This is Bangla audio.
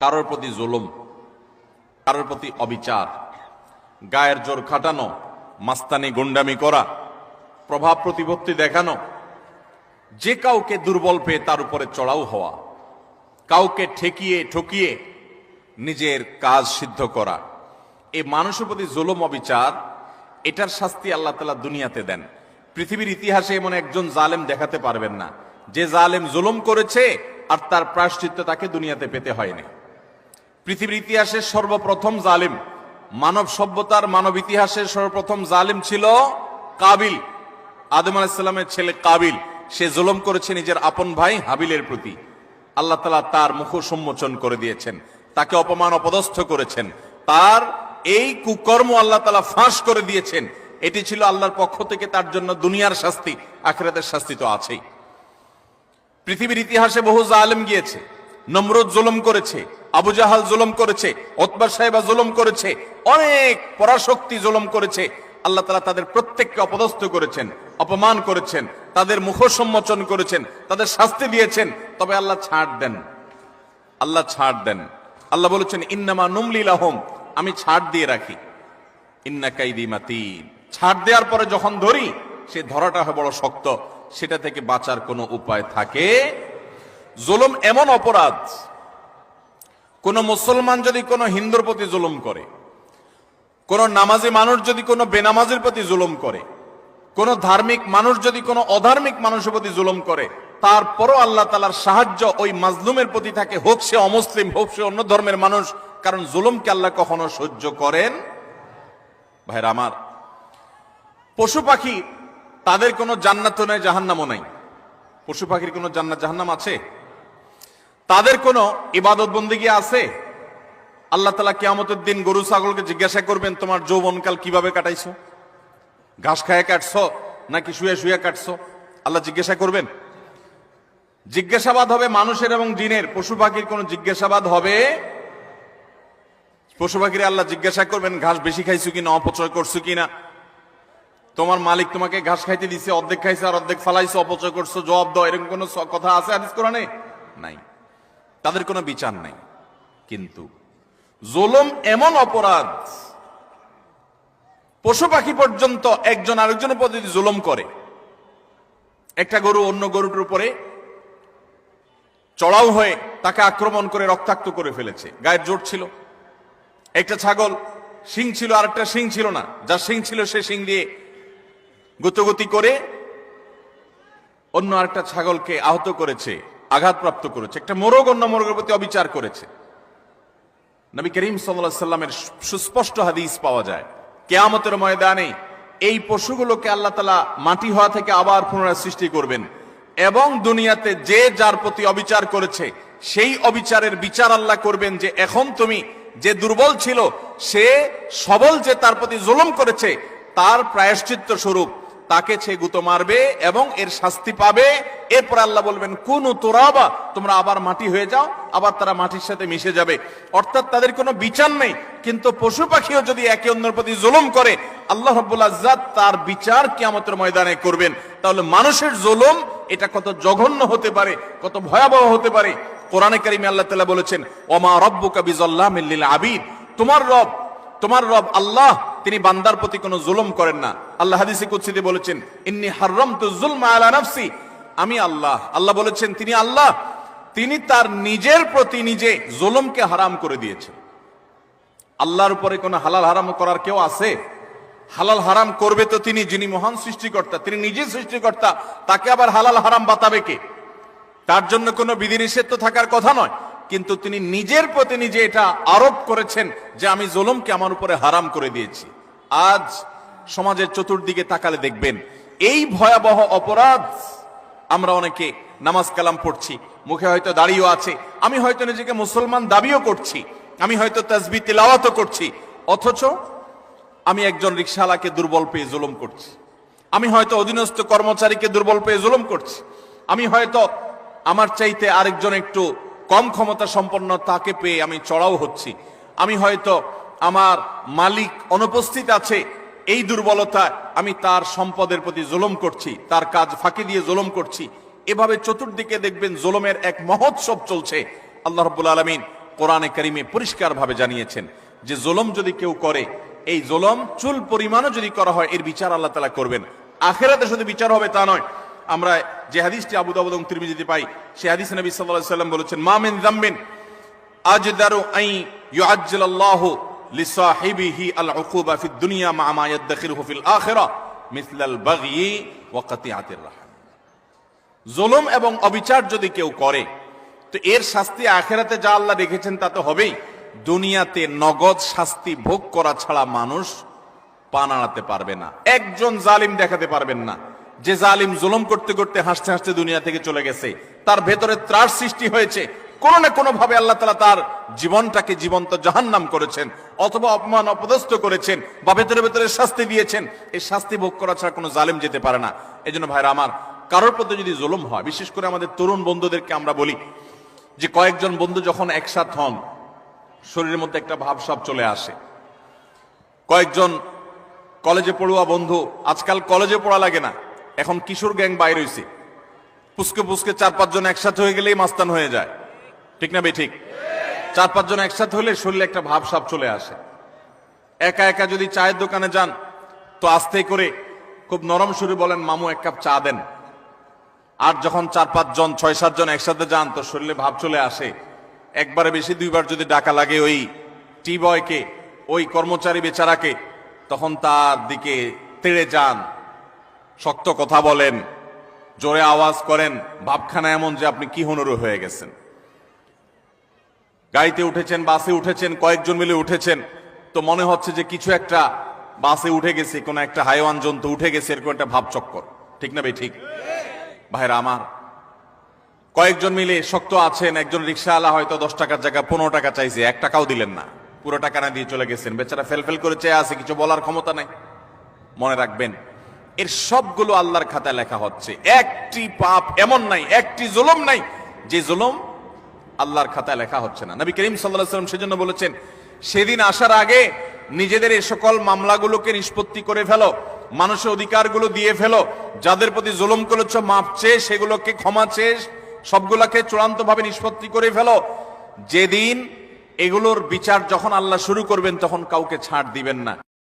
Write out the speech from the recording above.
কারোর প্রতি জুলুম, কারোর প্রতি অবিচার, গায়ের জোর খাটানো, মাস্তানি গুন্ডামি করা, প্রভাব প্রতিপত্তি দেখানো, যে কাউকে দুর্বল পেয়ে তার উপরে চড়াও হওয়া, কাউকে ঠেকিয়ে ঠকিয়ে নিজের কাজ সিদ্ধ করা এই মানুষের প্রতি জুলুম, অবিচার, এটার শাস্তি আল্লাহ তালা দুনিয়াতে দেন। পৃথিবীর ইতিহাসে এমন একজন জালেম দেখাতে পারবেন না, যে জালেম জুলুম করেছে আর তার প্রায়শ্চিত্ত তাকে দুনিয়াতে পেতে হয়নি। পৃথিবীর ইতিহাসের সর্বপ্রথম জালিম, মানব সভ্যতার মানব ইতিহাসের সর্বপ্রথম জালিম ছিল কাবিল। আদম আলাইসাল্লামের ছেলে কাবিল, সে জুলম করেছে নিজের আপন ভাই হাবিলের প্রতি। আল্লাহ তালা তার মুখ সম্মোচন করে দিয়েছেন, তাকে অপমান অপদস্থ করেছেন। তার এই কুকর্ম আল্লাহ তালা ফাঁস করে দিয়েছেন। এটি ছিল আল্লাহর পক্ষ থেকে তার জন্য দুনিয়ার শাস্তি, আখেরাতের শাস্তি তো আছেই। পৃথিবীর ইতিহাসে বহু জালেম গিয়েছে, নমরুদ জুলম করেছে আবু জাহাল জুলুম করেছে, ওতবা সাহেবা জুলুম করেছে, অনেক পরাশক্তি জুলম করেছে। আল্লাহ তালা তাদের প্রত্যেককে অপদস্থ করেছেন, অপমান করেছেন, তাদের মুখ সম্মোচন করেছেন, তাদের শাস্তি দিয়েছেন। তবে আল্লাহ ছাড় দেন। আল্লাহ ছাড় দেন। আল্লাহ বলেছেন, ইন্নামা নুমলিল আহম আমি ছাড় দিয়ে রাখি। ইন্না কাইদি মাতিন। ছাড় দেওয়ার পরে যখন ধরি, সে ধরাটা হয় বড় শক্ত। সেটা থেকে বাঁচার কোনো উপায় থাকে? জুলুম এমন অপরাধ কোন মুসলমান যদি কোনো হিন্দুর প্রতি জুলুম করে, কোন নামাজি মানুষ যদি কোনো বেনামাজির প্রতি জুলুম করে, কোন ধার্মিক মানুষ যদি কোনো অধার্মিক মানুষের প্রতি জুলুম করে, তারপরও আল্লাহ তালার সাহায্য ওই মাজলুমের প্রতি থাকে, হোক সে অমুসলিম, হোক সে অন্য ধর্মের মানুষ, কারণ জুলুমকে আল্লাহ কখনো সহ্য করেন? ভাইরা আমার, পশু পাখি তাদের কোনো জান্নাত নেই, জাহান্নামও নাই। পশু পাখির কোনো জান্নাত জাহান্নাম আছে? তাদের কোনো ইবাদত বন্দিগি আছে? আল্লাহ তালা কিয়ামতের দিন গরু, ছাগলকে জিজ্ঞাসা করবেন, তোমার যৌবনকাল কীভাবে কাটাইছো? ঘাস খায় কাটছ নাকি শুয়ে শুয়ে কাটছো? আল্লাহ জিজ্ঞাসা করবেন। জিজ্ঞাসাবাদ হবে মানুষের এবং জিনের। পশু পাখির কোন জিজ্ঞাসাবাদ হবে? পশু পাখির আল্লাহ জিজ্ঞাসা করবেন, ঘাস বেশি খাইছো কিনা, অপচয় করছ কিনা? তোমার মালিক তোমাকে ঘাস খাইতে দিছে, অর্ধেক খাইছে আর অর্ধেক ফালাইছো, অপচয় করছ, জবাব দাও, এরকম কোন কথা আছে হাদিস কোরআনে? নাই। তাদের কোনো বিচার নাই। কিন্তু জোলম এমন অপরাধ, পশু পাখি পর্যন্ত একজন আরেকজনের প্রতি যদি জুলুম করে, একটা গরু অন্য গরুটার উপরে চড়াও হয়ে তাকে আক্রমণ করে রক্তাক্ত করে ফেলেছে। গায়ের জোর ছিল। একটা ছাগল শিং ছিল আর একটা শিং ছিল না। যার শিং ছিল সে শিং দিয়ে গুতগুতি করে অন্য আরেকটা ছাগলকে আহত করেছে। আঘাতপ্রাপ্ত করেছে, একটা মোরগ অন্য মোরগের প্রতি অবিচার করেছে। নবী করিম সাল্লামের সুস্পষ্ট হাদিস পাওয়া যায়, কেয়ামতের ময়দানে এই পশুগুলোকে আল্লাহ তালা মাটি হওয়া থেকে আবার পুনরায় সৃষ্টি করবেন এবং দুনিয়াতে যে যার প্রতি অবিচার করেছে, সেই অবিচারের বিচার আল্লাহ করবেন যে এখন তুমি যে দুর্বল ছিল, সে সবল যে তার প্রতি জুলুম করেছে, তার প্রায়শ্চিত্ত স্বরূপ তাকে সে গুতো মারবে এবং এর শাস্তি পাবে। এরপর আল্লাহ বলবেন, কোন তোরাবা, তোমরা আবার মাটি হয়ে যাও, আবার তারা মাটির সাথে মিশে যাবে। অর্থাৎ তাদের কোনো বিচার নেই, কিন্তু পশু পাখিও যদি একে অন্যের প্রতি জুলুম করে, আল্লাহ আজ্জাদ তার বিচার কিয়ামতের ময়দানে করবেন। তাহলে মানুষের জুলুম, এটা কত জঘন্য হতে পারে, কত ভয়াবহ হতে পারে। কোরআনে কারিমে আল্লাহ তাআলা বলেছেন ওমা রব্বুকা বিজাল্লামিল লিল আবিদ। তোমার রব তোমার রব আল্লাহ, তিনি বান্দার প্রতি কোনো জুলুম করেন না। আল্লাহ হাদিসে কুদসিতে বলেছেন, ইন্নি হারামতু যুলমা আলা নাফসি। আমি আল্লাহ। আল্লাহ বলেছেন, তিনি আল্লাহ। তিনি তার নিজের প্রতি নিজে জুলুমকে হারাম করে দিয়েছেন। আল্লাহর উপরে কোনো হালাল হারাম করার কেউ আছে? হালাল হারাম করবে তো তিনি, যিনি মহান সৃষ্টিকর্তা। তিনি নিজে সৃষ্টিকর্তা, তাকে আবার হালাল হারাম বাতাবে কে? তার জন্য কোনো বিধিনিষেধ তো থাকার কথা নয়। কিন্তু তিনি নিজের প্রতি নিজে এটা আরোপ করেছেন যে আমি জুলুমকে আমার উপরে হারাম করে দিয়েছি। আজ সমাজের চতুর্দিকে তাকালে দেখবেন, এই ভয়াবহ অপরাধ আমরা অনেকে নামাজ কালাম পড়ছি, মুখে হয়তো দাঁড়িয়েও আছে, আমি হয়তো নিজেকে মুসলমান দাবিও করছি, আমি হয়তো তাজবি তেলাওয়াতও করছি, অথচ আমি একজন রিক্সাওয়ালাকে দুর্বল পেয়ে জুলুম করছি, আমি হয়তো অধীনস্থ কর্মচারীকে দুর্বল পেয়ে জুলুম করছি, আমি হয়তো আমার চাইতে আরেকজন একটু কম ক্ষমতা সম্পন্ন তাকে পেয়ে আমি চড়াও হচ্ছি। আমি হয়তো আমার মালিক অনুপস্থিত আছে, এই দুর্বলতা আমি তার সম্পদের প্রতি জুলুম করছি, তার কাজ ফাঁকি দিয়ে জুলুম করছি। এভাবে চতুর্দিকে দেখবেন জুলুমের এক মহোৎসব চলছে। আল্লাহ রব্বুল আলমিন কোরআনে করিমে পরিষ্কারভাবে জানিয়েছেন যে জোলম যদি কেউ করে, এই জোলম চুল পরিমাণও যদি করা হয়, এর বিচার আল্লাহ তালা করবেন। আখেরাতে শুধু বিচার হবে তা নয় আমরা যে হাদিসটি আবু দাউদ এবং তিরমিজিতে পাই সে হাদিস নবী সাল্লাম বলেছেন, মা মিন যামবিন আজদারু আই ইউআজ্জিল আল্লাহ লিসাহিবিহি আল উকুবা ফিদ দুনিয়া মা মা ফিল মিসল আল ওয়া রাহম. জুলুম এবং অবিচার যদি কেউ করে, তো এর শাস্তি আখেরাতে যা আল্লাহ রেখেছেন তা তো হবেই। দুনিয়াতে নগদ শাস্তি ভোগ করা ছাড়া মানুষ পা নাড়াতে পারবে না। একজন জালিম দেখাতে পারবেন না। যে জালিম জুলুম করতে করতে হাসতে হাসতে দুনিয়া থেকে চলে গেছে, তার ভেতরে ত্রাস সৃষ্টি হয়েছে। কোনো না কোনো ভাবে আল্লাহ তালা তার জীবনটাকে জীবন্ত জাহান্নাম করেছেন, অথবা অপমান অপদস্থ করেছেন, বা ভেতরে ভেতরে শাস্তি দিয়েছেন। এই শাস্তি ভোগ করা ছাড়া কোনো জালিম যেতে পারে না। এই জন্য ভাইরা আমার, কারোর প্রতি যদি জুলুম হয়, বিশেষ করে আমাদের তরুণ বন্ধুদেরকে আমরা বলি, যে কয়েকজন বন্ধু যখন একসাথ হন, শরীরের মধ্যে একটা ভাবসাব চলে আসে। কয়েকজন কলেজে পড়ুয়া বন্ধু, আজকাল কলেজে পড়া লাগে না। এখন কিশোর গ্যাং বাইর হইছে। পুসকে পুসকে চার পাঁচজন একসাথে হয়ে গেলেই মাস্তান হয়ে যায়। ঠিক না বে ঠিক? চার পাঁচজন একসাথে হলে শরীরে একটা ভাব সাপ চলে আসে। একা একা যদি চায়ের দোকানে যান, তো আস্তে করে খুব নরম সুরে বলেন, মামু, এক কাপ চা দেন। আর যখন চার পাঁচজন, ছয় সাতজন একসাথে যান, তো শরীরে ভাব চলে আসে। একবারে বেশি, দুইবার যদি ডাকা লাগে ওই টি বয়কে ওই কর্মচারী বেচারাকে, তখন তার দিকে তেড়ে যান। শক্ত কথা বলেন, জোরে আওয়াজ করেন, ভাবখানা এমন যে আপনি কি হনরু হয়ে গেছেন। গাড়িতে উঠেছেন, বাসে উঠেছেন, কয়েকজন মিলে উঠেছেন, তো মনে হচ্ছে যে কিছু একটা বাসে উঠে গেছে, কোন একটা হাইওয়ান জন্তু উঠে গেছে, এরকম একটা ভাবচক্কর। ঠিক না ভাই, ঠিক? ভাইরা আমার, কয়েকজন মিলে শক্ত আছেন, একজন রিক্সাওয়ালা হয়তো দশ টাকার জায়গায় পনেরো টাকা চাইছে, এক টাকাও দিলেন না। পুরো টাকা না দিয়ে চলে গেছেন। বেচারা ফেল ফেল করে চেয়ে আছে, কিছু বলার ক্ষমতা নাই। মনে রাখবেন এর সবগুলো আল্লাহর খাতায় লেখা হচ্ছে। একটি পাপ এমন নাই, একটি জুলুম নাই। যে জুলুম আল্লাহর খাতায় লেখা হচ্ছে না। নবী করিম সাল্লাহ সাল্লাম সেজন্য বলেছেন, সেদিন আসার আগে নিজেদের এই সকল মামলাগুলোকে নিষ্পত্তি করে ফেলো, মানুষের অধিকারগুলো দিয়ে ফেলো। যাদের প্রতি জুলুম করেছ মাপ চেয়ে সেগুলোকে ক্ষমা চেয়ে সবগুলোকে চূড়ান্ত ভাবে নিষ্পত্তি করে ফেলো। যেদিন এগুলোর বিচার যখন আল্লাহ শুরু করবেন, তখন কাউকে ছাড় দিবেন না।